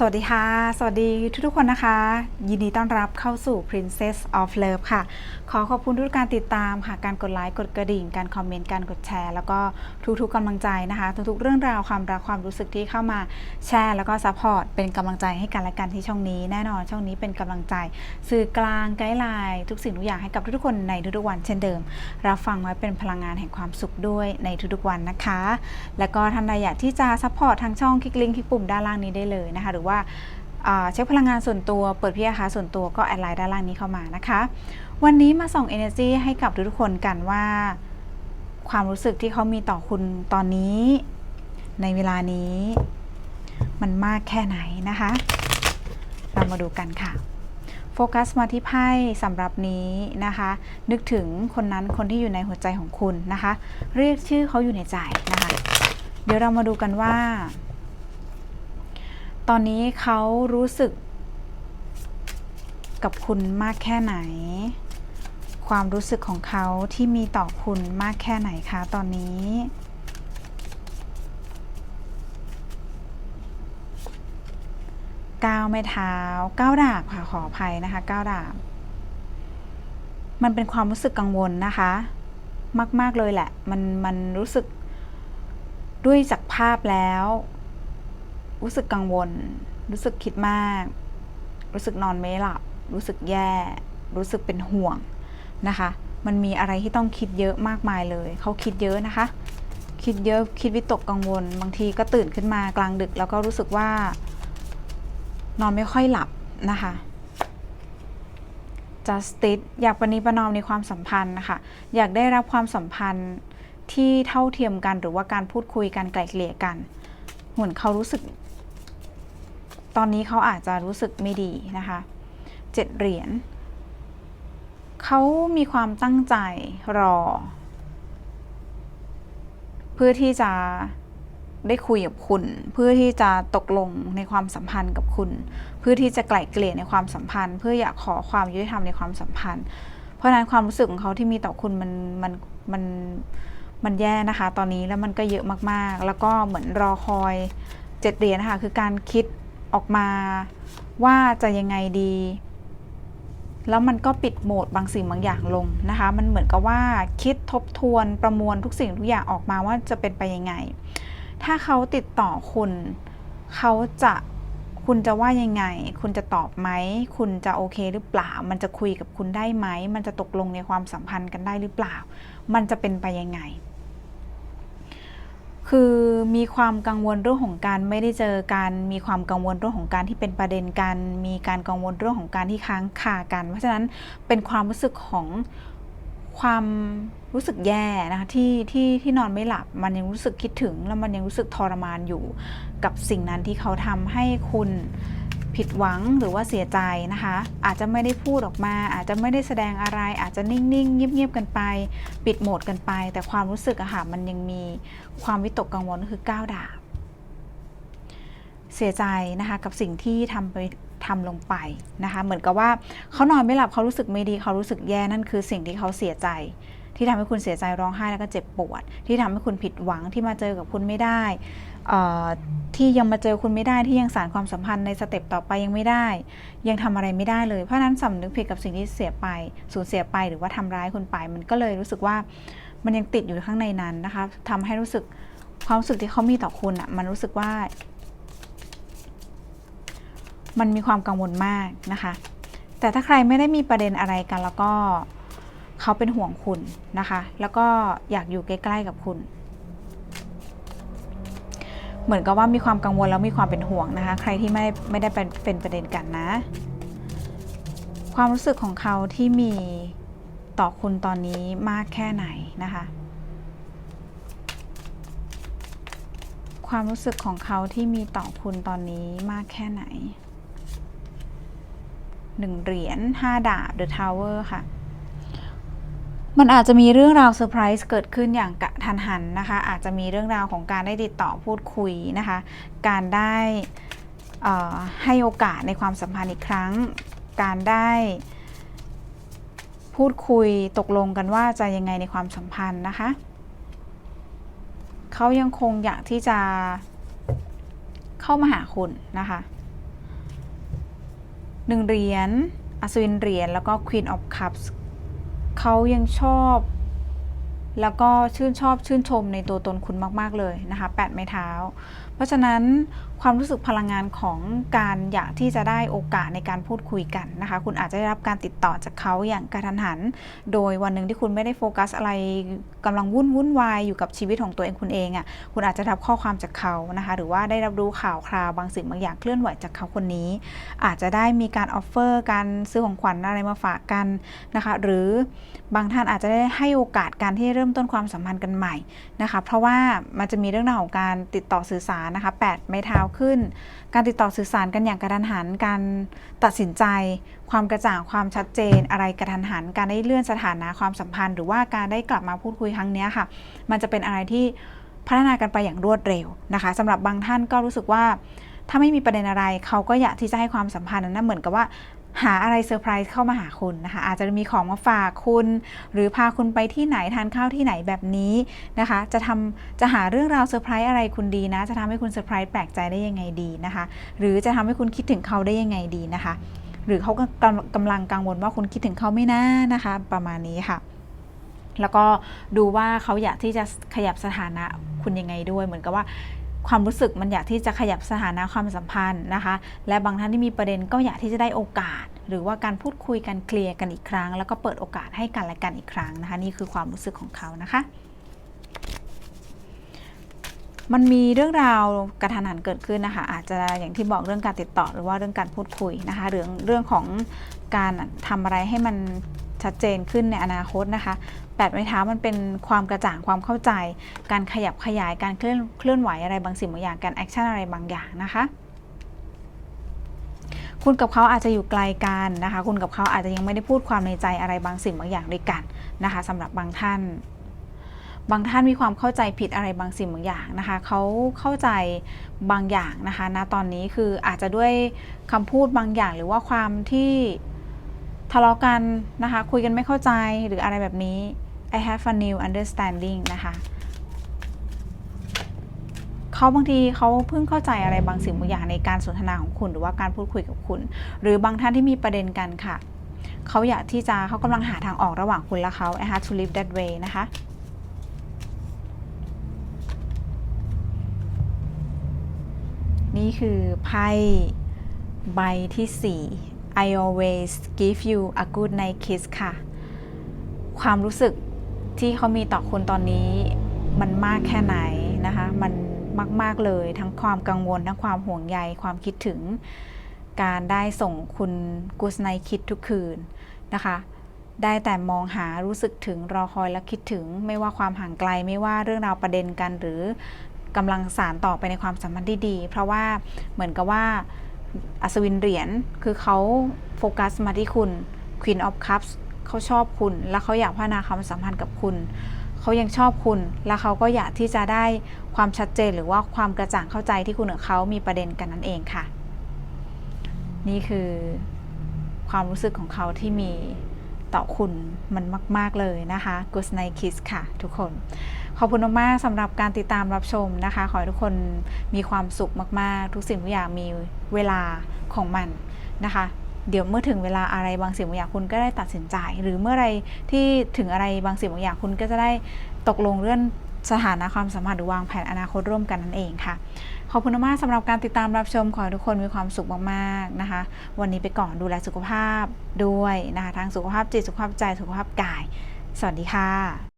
สวัสดีค่ะ สวัสดีทุกๆคนนะคะ ยินดีต้อนรับเข้าสู่ Princess of Love ค่ะ ขอขอบคุณทุกการติดตามค่ะ การกดไลค์ กดกระดิ่ง การคอมเมนต์ การกดแชร์ แล้วก็ทุกๆกำลังใจนะคะ ทุกๆเรื่องราวความรักความรู้สึกที่เข้ามาแชร์ แล้วก็ซัพพอร์ต เป็นกำลังใจให้กันและกันที่ช่องนี้ แน่นอนช่องนี้เป็นกำลังใจ สื่อกลางไกด์ไลน์ทุกสิ่งทุกอย่างให้กับทุกๆคนในทุกๆวันเช่นเดิม รับฟังไว้เป็นพลังงานแห่งความสุขด้วยในทุกๆวันนะคะ แล้วก็ท่านใดอยากที่จะซัพพอร์ตทางช่องคลิกลิงก์คลิกปุ่มด้านล่างนี้ได้เลยนะคะหรือว่าอ่าเช็คพลังงานส่วนตัวเปิดพี่อาคาส่วนตัวก็แอดไลน์ด้านล่างนี้เข้ามานะคะ วันนี้มาส่อง energy ให้กับทุกคนกันว่า ความรู้สึกที่เขามีต่อคุณตอนนี้ ในเวลานี้ มันมากแค่ไหนนะคะ เรามาดูกันค่ะโฟกัสมาที่ไพ่สำหรับนี้นะคะ นึกถึงคนนั้นคนที่อยู่ในหัวใจของคุณนะคะ เรียกชื่อเขาอยู่ในใจนะคะ เดี๋ยวเรามาดูกันว่า ตอนนี้เขารู้สึก กับคุณมากแค่ไหน ความรู้สึกของเขาที่มีต่อคุณมากแค่ไหนคะตอนนี้ก้าวไม่เท้าก้าวดาบค่ะขออภัยนะคะก้าวดาบ มันเป็นความรู้สึกกังวลนะคะ มาก ๆ เลยแหละ มันมันรู้สึกด้วยจากภาพแล้ว รู้สึกกังวล รู้สึกคิดมาก รู้สึกนอนไม่หลับ รู้สึกแย่ รู้สึกเป็นห่วงนะคะ มันมีอะไรที่ต้องคิดเยอะมากมายเลย เขาคิดเยอะนะคะ คิดเยอะคิดวิตกกังวล บางทีก็ตื่นขึ้นมากลางดึก แล้วก็รู้สึกว่า นอนไม่ค่อยหลับนะคะ justice อยากปณีประนอมในความสัมพันธ์นะคะ อยากได้รับความสัมพันธ์ที่เท่าเทียมกันหรือว่าการพูดคุยกันไกล่เกลี่ยกัน เหมือนเขารู้สึก ตอนนี้เขาอาจจะรู้สึกไม่ดีนะคะเจ็ดเหรียญเขามีความตั้งใจรอ เพื่อที่จะได้คุยกับคุณ เพื่อที่จะตกลงในความสัมพันธ์กับคุณ เพื่อที่จะไกล่เกลี่ยในความสัมพันธ์ เพื่ออยากขอความยุติธรรมในความสัมพันธ์ เพราะนั้นความรู้สึกของเขาที่มีต่อคุณมันมันมันมันแย่นะคะ ตอนนี้แล้วมันก็เยอะมากๆ แล้วก็เหมือนรอคอยเจ็ดเหรียญนะคะคือการคิด ออกมาว่าจะยังไงดี แล้วมันก็ปิดโหมดบางสิ่งบางอย่างลงนะคะ มันเหมือนกับว่าคิดทบทวนประมวลทุกสิ่งทุกอย่างออกมาว่าจะเป็นไปยังไง ถ้าเขาติดต่อคุณเขาจะคุณจะว่ายังไง คุณจะตอบไหม คุณจะโอเคหรือเปล่า มันจะคุยกับคุณได้ไหม มันจะตกลงในความสัมพันธ์กันได้หรือเปล่า มันจะเป็นไปยังไง คือมีความกังวลเรื่องของการไม่ได้เจอกันมีความกังวลเรื่องของการที่เป็นประเด็นกัน มีการกังวลเรื่องของการที่ค้างคากัน เพราะฉะนั้นเป็นความรู้สึกของความรู้สึกแย่นะคะที่ที่ที่นอนไม่หลับมันยังรู้สึกคิดถึง แล้วมันยังรู้สึกทรมานอยู่กับสิ่งนั้นที่เขาทำให้คุณ ผิดหวังหรือว่าเสียใจนะคะ อาจจะไม่ได้พูดออกมา อาจจะไม่ได้แสดงอะไร อาจจะนิ่งๆเงียบๆกันไป ปิดโหมดกันไป แต่ความรู้สึกอะค่ะมันยังมีความวิตกกังวลก็คือก้าวดาบเสียใจนะคะกับสิ่งที่ทำไปทำลงไปนะคะ เหมือนกับว่าเขานอนไม่หลับเขารู้สึกไม่ดีเขารู้สึกแย่นั่นคือสิ่งที่เขาเสียใจ ที่ทำให้คุณเสียใจร้องไห้แล้วก็เจ็บปวด ที่ทำให้คุณผิดหวังที่มาเจอกับคุณไม่ได้ที่ยังมาเจอคุณไม่ได้ที่ยังสารความสัมพันธ์ในสเต็ปต่อไปยังไม่ได้ ยังทำอะไรไม่ได้เลยเพราะนั้นสำนึกผิดกับสิ่งที่เสียไปสูญเสียไปหรือว่าทำร้ายคุณไป มันก็เลยรู้สึกว่ามันยังติดอยู่ข้างในนั้นนะคะทำให้รู้สึกความรู้สึกที่เขามีต่อคุณอะ่ะมันรู้สึกว่า มันมีความกังวลมากนะคะ แต่ถ้าใครไม่ได้มีประเด็นอะไรกันแล้วก็ เขาเป็นห่วงคุณนะคะ แล้วก็อยากอยู่ใกล้ๆกับคุณ เหมือนกับว่ามีความกังวลแล้วมีความเป็นห่วงนะคะ ใครที่ไม่ไม่ได้เป็นเป็นประเด็นกันนะ ความรู้สึกของเขาที่มีต่อคุณตอนนี้มากแค่ไหนนะคะ ความรู้สึกของเขาที่มีต่อคุณตอนนี้มากแค่ไหนหนึ่งเหรียญห้าดาบ The Tower ค่ะ มันอาจจะมีเรื่องราวเซอร์ไพรส์เกิดขึ้นอย่างกะทันหันนะคะ อาจจะมีเรื่องราวของการได้ติดต่อพูดคุยนะคะ การได้ให้โอกาสในความสัมพันธ์อีกครั้ง การได้พูดคุยตกลงกันว่าจะยังไงในความสัมพันธ์นะคะ เขายังคงอยากที่จะเข้ามาหาคุณนะคะหนึ่งเหรียญอัศวินเหรียญแล้วก็ Queen of Cups เขายังชอบ แล้วก็ชื่นชอบชื่นชมในตัวตนคุณมาก ๆ เลยนะคะแปดไม้เท้า เพราะฉะนั้นความรู้สึกพลังงานของการอยากที่จะได้โอกาสในการพูดคุยกันนะคะ คุณอาจจะได้รับการติดต่อจากเขาอย่างกระทันหัน โดยวันหนึ่งที่คุณไม่ได้โฟกัสอะไรกำลังวุ่นวุ่นวายอยู่กับชีวิตของตัวเองคุณเองอะ่ะคุณอาจจะรับข้อความจากเขานะคะ หรือว่าได้รับรู้ข่าวคราวบางสิ่งบางอย่างเคลื่อนไหวจากเขาคนนี้ อาจจะได้มีการออฟเฟอร์การซื้อของขวัญอะไรมาฝากกันนะคะ หรือบางท่านอาจจะได้ให้โอกาสการที่เริ่มมต้นความสัมพันธ์กันใหม่นะคะ เพราะว่ามันจะมีเรื่องราวของการติดต่อสื่อสารนะคะ8ไม้เท้าขึ้น การติดต่อสื่อสารกันอย่างกระทันหัน การตัดสินใจ ความกระจ่างความชัดเจน อะไรกระทันหัน การได้เลื่อนสถานะความสัมพันธ์ หรือว่าการได้กลับมาพูดคุยครั้งนี้ค่ะ มันจะเป็นอะไรที่พัฒนากันไปอย่างรวดเร็วนะคะสำหรับบางท่านก็รู้สึกว่าถ้าไม่มีประเด็นอะไร เขาก็อยากที่จะให้ความสัมพันธ์นั้นเหมือนกับว่า หาอะไรเซอร์ไพรส์เข้ามาหาคุณนะคะ อาจจะมีของมาฝากคุณ หรือพาคุณไปที่ไหนทานข้าวที่ไหนแบบนี้นะคะ จะทำจะหาเรื่องราวเซอร์ไพรส์อะไรคุณดีนะ จะทำให้คุณเซอร์ไพรส์แปลกใจได้ยังไงดีนะคะ หรือจะทำให้คุณคิดถึงเขาได้ยังไงดีนะคะ หรือเขาก็กำกำลังกังวลว่าคุณคิดถึงเขาไม่น่านะคะ ประมาณนี้ค่ะแล้วก็ดูว่าเขาอยากที่จะขยับสถานะคุณยังไงด้วย เหมือนกับว่า ความรู้สึกมันอยากที่จะขยับสถานะความสัมพันธ์นะคะ และบางท่านที่มีประเด็นก็อยากที่จะได้โอกาส หรือว่าการพูดคุยกันเคลียร์กันอีกครั้ง แล้วก็เปิดโอกาสให้กันและกันอีกครั้งนะคะ นี่คือความรู้สึกของเขานะคะมันมีเรื่องราวกระทันหันเกิดขึ้นนะคะ อาจจะอย่างที่บอกเรื่องการติดต่อหรือว่าเรื่องการพูดคุยนะคะ เรื่องเรื่องของการทำอะไรให้มัน ชัดเจนขึ้นในอนาคตนะคะแปดไม้เท้ามันเป็นความกระจ่างความเข้าใจ การขยับขยายการเคลื่อนเคลื่อนไหวอะไรบางสิ่งบางอย่างการแอคชั่นอะไรบางอย่างนะคะคุณกับเขาอาจจะอยู่ไกลกันนะคะ คุณกับเขาอาจจะยังไม่ได้พูดความในใจอะไรบางสิ่งบางอย่างด้วยกันนะคะสำหรับบางท่าน บางท่านมีความเข้าใจผิดอะไรบางสิ่งบางอย่างนะคะเขาเข้าใจบางอย่างนะคะณตอนนี้คืออาจจะด้วยคำพูดบางอย่างหรือว่าความที่ ทะเลาะกันนะคะ คุยกันไม่เข้าใจหรืออะไรแบบนี้ I have a new understanding นะคะเขาบางทีเขาเพิ่งเข้าใจอะไรบางสิ่งบางอย่างในการสนทนาของคุณหรือว่าการพูดคุยกับคุณ หรือบางท่านที่มีประเด็นกันค่ะเขาอยากที่จะเขากำลังหาทางออกระหว่างคุณและเขา I have to live that way นะคะนี่คือไพ่ใบที่ 4 I always give you a good night kiss ค่ะ ความรู้สึกที่เขามีต่อคุณตอนนี้ มันมากแค่ไหนนะคะ มันมาก ๆ เลยทั้งความกังวล ทั้งความห่วงใย ความคิดถึง การได้ส่งคุณ Good night kiss ทุกคืนนะคะ ได้แต่มองหารู้สึกถึงรอคอยและคิดถึง ไม่ว่าความห่างไกลไม่ว่าเรื่องราวประเด็นกันหรือกำลังสารต่อไปในความสัมพันธ์ที่ดี เพราะว่าเหมือนกับว่า อัศวินเหรียญคือเขาโฟกัสมาที่คุณ Queen of Cups เขาชอบคุณ และเขาอยากพัฒนาความสัมพันธ์กับคุณ เขายังชอบคุณ และเขาก็อยากที่จะได้ความชัดเจนหรือว่าความกระจ่างเข้าใจที่คุณกับเขามีประเด็นกันนั่นเองค่ะ นี่คือความรู้สึกของเขาที่มีต่อคุณมันมาก ๆ เลยนะคะ Good night kiss ค่ะ ทุกคน ขอบคุณมากๆสำหรับการติดตามรับชมนะคะ ขอให้ทุกคนมีความสุขมากๆ ทุกสิ่งทุกอย่างมีเวลาของมันนะคะ เดี๋ยวเมื่อถึงเวลาอะไรบางสิ่งบางอย่างคุณก็ได้ตัดสินใจ หรือเมื่อไรที่ถึงอะไรบางสิ่งบางอย่างคุณก็จะได้ตกลงเรื่องสถานะความสัมพันธ์หรือวางแผนอนาคตร่วมกันนั่นเองค่ะ ขอบคุณมากสำหรับการติดตามรับชม ขอให้ทุกคนมีความสุขมากๆนะคะ วันนี้ไปก่อนดูแลสุขภาพด้วยนะคะทั้งสุขภาพจิตสุขภาพใจสุขภาพกาย สวัสดีค่ะ